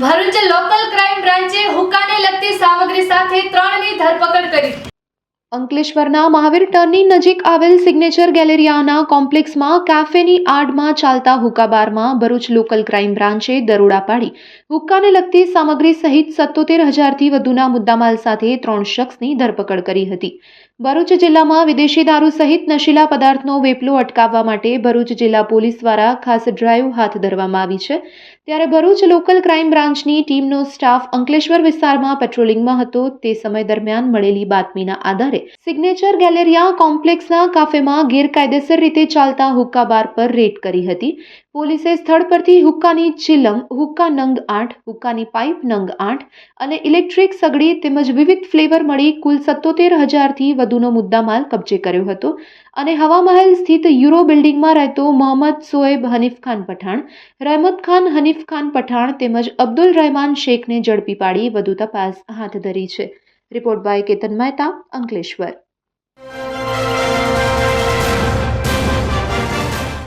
Bharuch local crime બ્રાન્ચે હુકાને લગતી સામગ્રી સાથે ત્રણની ધરપકડ કરી. અંકલેશ્વરના મહાવીર ટર્નની નજીક આવેલ સિગ્નેચર ગેલેરિયાના કોમ્પ્લેક્સમાં કેફેની આડમાં ચાલતા હુકાબારમાં ભરૂચ લોકલ ક્રાઇમ બ્રાન્ચે દરોડા પાડી. હુક્કાને લગતી સામગ્રી સહિત સત્તોતેર હજારથી વધુના મુદ્દામાલ સાથે ત્રણ શખ્સની ધરપકડ કરી હતી. ભરૂચ જિલ્લામાં વિદેશી દારૂ સહિત નશીલા પદાર્થનો વેપલો અટકાવવા માટે ભરૂચ જિલ્લા પોલીસ દ્વારા ખાસ ડ્રાઈવ હાથ ધરવામાં આવી છે. ત્યારે ભરૂચ લોકલ ક્રાઇમ બ્રાન્ચની ટીમનો સ્ટાફ અંકલેશ્વર વિસ્તારમાં પેટ્રોલિંગમાં હતો. તે સમય દરમિયાન મળેલી બાતમીના આધારે સિગ્નેચર ગેલેરિયા કોમ્પ્લેક્સના કાફેમાં ગેરકાયદેસર રીતે ચાલતા હુક્કા બાર પર રેડ કરી હતી. પોલીસે સ્થળ પરથી હુક્કાની ચિલમ, હુક્કા નંગ આઠ, હુક્કાની પાઇપ નંગ આઠ અને ઇલેક્ટ્રિક સગડી તેમજ વિવિધ ફ્લેવર મળી કુલ સત્તોતેર હજારથી વધુનો મુદ્દામાલ કબજે કર્યો હતો. અને હવામહેલ સ્થિત યુરો બિલ્ડિંગમાં રહેતો મોહમ્મદ સોએબ હનીફ ખાન પઠાણ, રહેમત ખાન હનીફ ખાન પઠાણ તેમજ અબ્દુલ રહેમાન શેખને ઝડપી પાડી વધુ તપાસ હાથ ધરી છે. Report by Ketan Mehta, Ankleshwar.